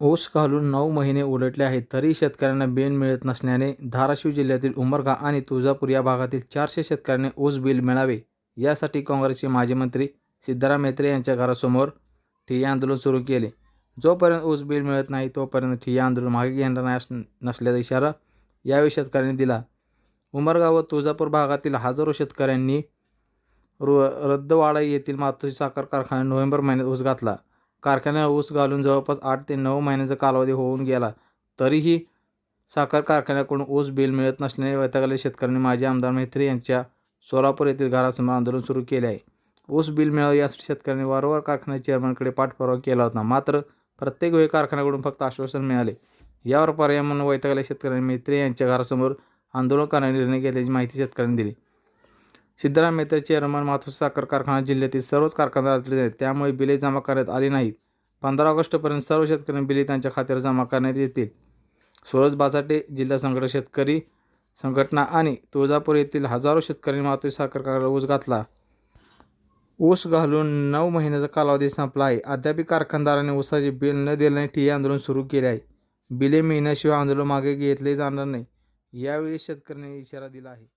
ऊस घालून नऊ महिने उलटले आहेत तरीही शेतकऱ्यांना बिल मिळत नसल्याने धाराशिव जिल्ह्यातील उमरगा आणि तुळजापूर या भागातील चारशे शेतकऱ्यांनी ऊस बिल मिळावे यासाठी काँग्रेसचे माजी मंत्री सिद्धाराम म्हेत्रे यांच्या घरासमोर ठिय्या आंदोलन सुरू केले. जोपर्यंत ऊस बिल मिळत नाही तोपर्यंत ठिय्या आंदोलन मागे घेणार नाही नसल्याचा इशारा यावेळी शेतकऱ्यांनी दिला. उमरगा व तुळजापूर भागातील हजारो शेतकऱ्यांनी रु रद्दवाडा येथील मातोश्री साखर कारखान्यात नोव्हेंबर महिन्यात ऊस घातला. कारखान्यात ऊस घालून जवळपास आठ ते नऊ महिन्याचा कालावधी होऊन गेला. तरीही साखर कारखान्याकडून ऊस बिल मिळत नसल्याने वैतागलेल्या शेतकऱ्यांनी माजी आमदार मैत्री यांच्या सोलापूर येथील घरासमोर आंदोलन सुरू केले आहे. ऊस बिल मिळावे यासाठी शेतकऱ्यांनी वारंवार कारखान्याच्या चेअरमनकडे पाठपुरावा केला होता. मात्र प्रत्येक वेळी कारखान्याकडून फक्त आश्वासन मिळाले. यावर पर्याय म्हणून वैतागलेल्या शेतकऱ्यांनी मैत्री यांच्या घरासमोर आंदोलन करण्याचा निर्णय घेतल्याची माहिती शेतकऱ्यांनी दिली. सिद्धराम मेहता चेअरमन माथूर साखर कारखाना जिल्ह्यातील सर्वच कारखानदार आहेत. त्यामुळे बिले जमा करण्यात आली नाहीत. पंधरा ऑगस्टपर्यंत सर्व शेतकऱ्यांनी बिले त्यांच्या खात्यावर जमा करण्यात येतील. सूरज बासाटे जिल्हा संघटक शेतकरी संघटना आणि तुळजापूर येथील हजारो शेतकऱ्यांनी माथूर साखर कारखान्याला ऊस घातला. ऊस घालून नऊ महिन्याचा कालावधी संपला आहे. अद्याप कारखानदाराने ऊसाचे बिल न दिल्याने ठिय्या आंदोलन सुरू केले आहे. बिले मिळण्याशिवाय आंदोलन मागे घेतले जाणार नाही. यावेळी शेतकऱ्यांनी इशारा दिला आहे.